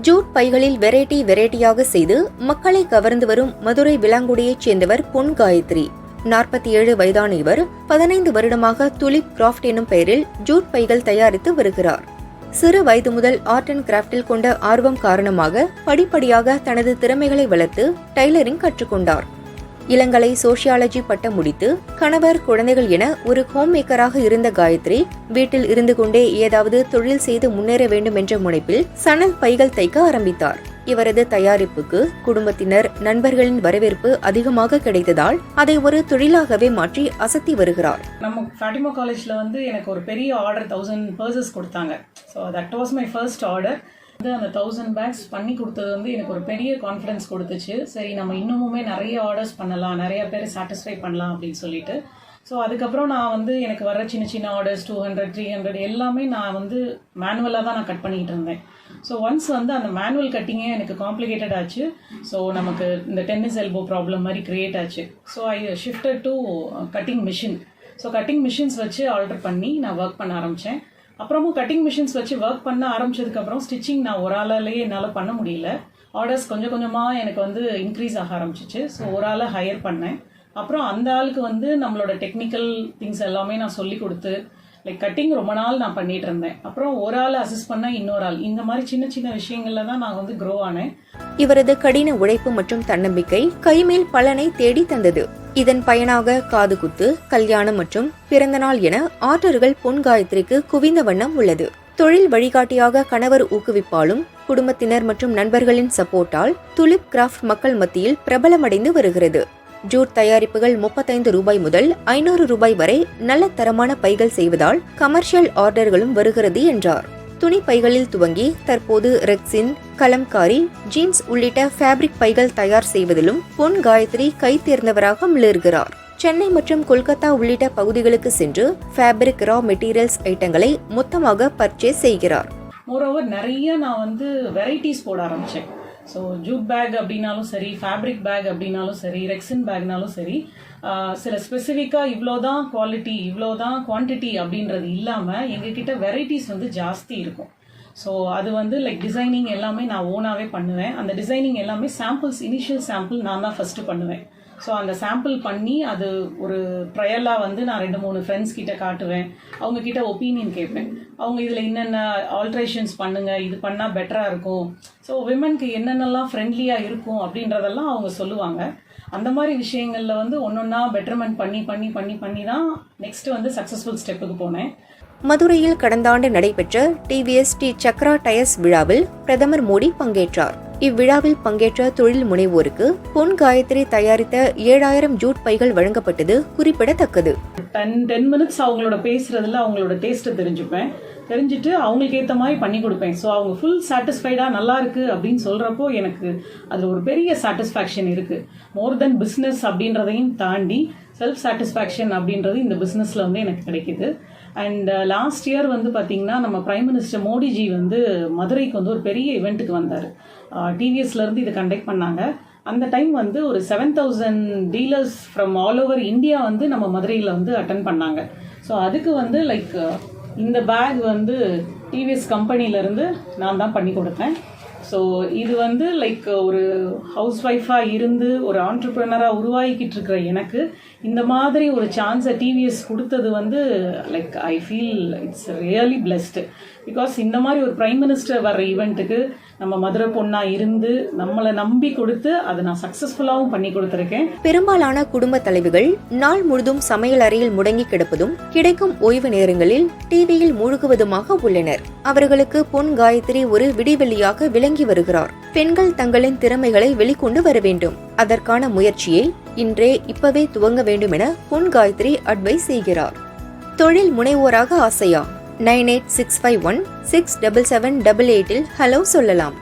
Jude பைகளில் variety வெரைட்டியாக செய்து மக்களை கவர்ந்து வரும் மதுரை விலாங்குடியைச் சேர்ந்தவர் பொன் காயத்ரி. நாற்பத்தி ஏழு வயதான இவர் பதினைந்து வருடமாக துலிப் கிராஃப்ட் எனும் பெயரில் ஜூட் பைகள் தயாரித்து வருகிறார். சிறு வயது முதல் ஆர்ட் அண்ட் கிராஃப்டில் கொண்ட ஆர்வம் காரணமாக படிப்படியாக தனது திறமைகளை வளர்த்து டைலரிங் கற்றுக்கொண்டார். இளங்கலை சோஷியாலஜி பட்டம் முடித்து கணவர் குழந்தைகள் என ஒரு ஹோம் மேக்கராக இருந்த காயத்ரி வீட்டில் இருந்து கொண்டே ஏதாவது தொழில் செய்து முன்னேற வேண்டும் என்ற முனைப்பில் சணல் பைகள் தைக்க ஆரம்பித்தார். இவரது தயாரிப்புக்கு குடும்பத்தினர் நண்பர்களின் வரவேற்பு அதிகமாக கிடைத்ததால் அதை ஒரு தொழிலாகவே மாற்றி அசத்தி வருகிறார். நம்ம ஃபேட்டிமோ காலேஜ்ல வந்து எனக்கு ஒரு பெரிய ஆர்டர் தௌசண்ட் பர்சஸ் கொடுத்தாங்க. So that was my first order வந்து அந்த தௌசண்ட் பேக்ஸ் பண்ணி கொடுத்தது வந்து எனக்கு ஒரு பெரிய கான்ஃபிடன்ஸ் கொடுத்துச்சு. சரி நம்ம இன்னமுமே நிறைய ஆர்டர்ஸ் பண்ணலாம் நிறைய பேர் சாட்டிஸ்ஃபை பண்ணலாம் அப்படின்னு சொல்லிட்டு. ஸோ அதுக்கப்புறம் நான் வந்து எனக்கு வர சின்ன சின்ன orders two hundred three hundred எல்லாமே நான் வந்து மேனுவலாக தான் நான் கட் பண்ணிக்கிட்டு இருந்தேன். ஸோ ஒன்ஸ் வந்து அந்த மேனுவல் கட்டிங்கே எனக்கு காம்ப்ளிகேட்டட் ஆச்சு. ஸோ நமக்கு இந்த டென்னிஸ் எல்போ ப்ராப்ளம் மாதிரி கிரியேட் ஆச்சு. So I shifted to cutting machine so cutting machines வச்சு ஆல்டர் பண்ணி நான் ஒர்க் பண்ண ஆரம்பித்தேன் அப்புறமும் கட்டிங் மிஷின்ஸ் வச்சு ஒர்க் பண்ண ஆரம்பிச்சதுக்கப்புறம் ஸ்டிச்சிங் நான் ஒரு ஆளாலேயே என்னால் பண்ண முடியல. ஆர்டர்ஸ் கொஞ்சம் கொஞ்சமாக எனக்கு வந்து இன்க்ரீஸ் ஆக ஆரம்பிச்சிச்சு. ஸோ ஒரு ஆளை ஹையர் பண்ணேன். அப்புறம் அந்த ஆளுக்கு வந்து நம்மளோட டெக்னிக்கல் திங்ஸ் எல்லாமே நான் சொல்லி கொடுத்து லைக் கட்டிங் ரொம்ப நாள் நான் பண்ணிட்டு இருந்தேன். அப்புறம் ஒரு ஆள் அசிஸ்ட் பண்ண இன்னொரு ஆள். இந்த மாதிரி சின்ன சின்ன விஷயங்கள்ல தான் நான் வந்து க்ரோ ஆனேன். இவரது கடின உழைப்பு மற்றும் தன்னம்பிக்கை கைமேல் பலனை தேடி தந்தது. இதன் பயனாக காதுகுத்து கல்யாணம் மற்றும் பிறந்தநாள் என ஆர்டர்கள் பொன் காயத்ரிக்கு குவிந்த வண்ணம் உள்ளது. தொழில் வழிகாட்டியாக கணவர் ஊக்குவிப்பாலும் குடும்பத்தினர் மற்றும் நண்பர்களின் சப்போர்ட்டால் துலிப் கிராஃப்ட் மக்கள் மத்தியில் பிரபலமடைந்து வருகிறது. ஜூட் தயாரிப்புகள் முப்பத்தைந்து ரூபாய் முதல் ஐநூறு ரூபாய் வரை நல்ல தரமான பைகள் செய்வதால் கமர்ஷியல் ஆர்டர்களும் வருகிறது என்றார். துணி பைகளில் துவங்கி தற்போது ரெக்ஸின் கலம்காரி ஜீன்ஸ் உள்ளிட்ட ஃபேப்ரிக் பைகள் தயார் செய்வதிலும் பொன் காயத்ரி கை தேர்ந்தவராக மிளர்கிறார் சென்னை மற்றும் கொல்கத்தா உள்ளிட்ட பகுதிகளுக்கு சென்று ஃபேப்ரிக் ரா மெட்டீரியல்ஸ் ஐட்டங்களை மொத்தமாக பர்ச்சேஸ் செய்கிறார். மோரோவர் நிறைய நான் வந்து வெரைட்டிஸ் போட ஆரம்பித்தேன் ஸோ ஜூட் பேக் அப்படின்னாலும் சரி ஃபேப்ரிக் பேக் அப்படின்னாலும் சரி ரெக்ஸின் பேக்னாலும் சரி சில ஸ்பெசிஃபிக்காக இவ்வளோ தான் குவாலிட்டி இவ்வளோ தான் குவான்டிட்டி அப்படின்றது இல்லாமல் எங்ககிட்ட வெரைட்டிஸ் வந்து ஜாஸ்தி இருக்கும். ஸோ அது வந்து லைக் டிசைனிங் எல்லாமே நான் ஓனாகவே பண்ணுவேன். அந்த டிசைனிங் எல்லாமே சாம்பிள்ஸ் இனிஷியல் சாம்பிள் நான் தான் ஃபஸ்ட்டு பண்ணுவேன். ஸோ அந்த சாம்பிள் பண்ணி அது ஒரு ட்ரையலாக வந்து நான் ரெண்டு மூணு ஃப்ரெண்ட்ஸ் கிட்ட காட்டுவேன். அவங்க கிட்ட ஒப்பீனியன் கேட்பேன். அவங்க இதில் என்னென்ன ஆல்ட்ரேஷன்ஸ் பண்ணுங்க? இது பண்ணால் பெட்டராக இருக்கும். ஸோ விமனுக்கு என்னென்னலாம் ஃப்ரெண்ட்லியாக இருக்கும் அப்படின்றதெல்லாம் அவங்க சொல்லுவாங்க. அந்த மாதிரி விஷயங்களில் வந்து ஒன்றொன்னா பெட்டர்மெண்ட் பண்ணி பண்ணி பண்ணி பண்ணி தான் நெக்ஸ்ட் வந்து சக்ஸஸ்ஃபுல் ஸ்டெப்புக்கு போனேன். மதுரையில் கடந்த ஆண்டு நடைபெற்ற டிவிஎஸ் டி சக்ரா டயர்ஸ் விழாவில் பிரதமர் மோடி பங்கேற்றார். இவ்விழாவில் பங்கேற்ற தொழில் முனைவோருக்கு பொன் காயத்ரி தயாரித்த ஏழாயிரம் ஜூட் பைகள் வழங்கப்பட்டது குறிப்பிடத்தக்கது. டென் டென் மினிட்ஸ் அவங்களோட பேசுறதுல அவங்களோட டேஸ்ட்டை தெரிஞ்சுப்பேன். தெரிஞ்சுட்டு அவங்களுக்கு ஏற்ற மாதிரி பண்ணி கொடுப்பேன். ஸோ அவங்க ஃபுல் சாட்டிஸ்ஃபைடாக நல்லா இருக்கு அப்படின்னு சொல்கிறப்போ எனக்கு அதில் ஒரு பெரிய சாட்டிஸ்ஃபேக்ஷன் இருக்குது மோர் தென் பிஸ்னஸ் அப்படின்றதையும் தாண்டி செல்ஃப் சாட்டிஸ்ஃபேக்ஷன் அப்படின்றது இந்த பிஸ்னஸில் வந்து எனக்கு கிடைக்குது. அண்ட் லாஸ்ட் இயர் வந்து பார்த்திங்கன்னா நம்ம ப்ரைம் மினிஸ்டர் மோடிஜி வந்து மதுரைக்கு வந்து ஒரு பெரிய இவெண்ட்டுக்கு வந்தார். டிவிஎஸ்லேருந்து uh, இதை கண்டக்ட் பண்ணாங்க. அந்த டைம் வந்து ஒரு seven thousand dealers from all over India வந்து நம்ம மதுரையில் வந்து அட்டன் பண்ணாங்க. ஸோ அதுக்கு வந்து லைக் uh, இந்த பேக் வந்து டிவிஎஸ் கம்பெனிலேருந்து நான் தான் பண்ணி கொடுத்தேன். ஸோ இது வந்து லைக் ஒரு ஹவுஸ் ஒய்ஃபாக இருந்து ஒரு ஆண்டர்பிரினராக உருவாகிக்கிட்டு இருக்கிற எனக்கு இந்த மாதிரி ஒரு சான்ஸை டிவிஎஸ் கொடுத்தது வந்து like I feel it's really blessed because இந்த மாதிரி ஒரு ப்ரைம் மினிஸ்டர் வர்ற ஈவெண்ட்டுக்கு நம்ம மதுரை பொண்ணாக இருந்து நம்மளை நம்பி கொடுத்து அதை நான் சக்சஸ்ஃபுல்லாகவும் பண்ணி கொடுத்துருக்கேன். பெரும்பாலான குடும்ப தலைவிகள் நாள் முழுதும் சமையல் அறையில் முடங்கி கிடப்பதும் கிடைக்கும் ஓய்வு நேரங்களில் டிவியில் மூழ்குவதுமாக உள்ளனர். அவர்களுக்கு பொன் காயத்ரி ஒரு விடிவெளியாக விளங்கி வருகிறார். பெண்கள் தங்களின் திறமைகளை வெளிக்கொண்டு வர வேண்டும். அதற்கான முயற்சியை இன்றே இப்பவே துவங்க வேண்டும் என பொன் காயத்ரி அட்வைஸ் செய்கிறார். தொழில் முனைவோராக ஆசையா? Nine eight six five one six double seven double எயிட்டில் ஹலோ சொல்லலாம்.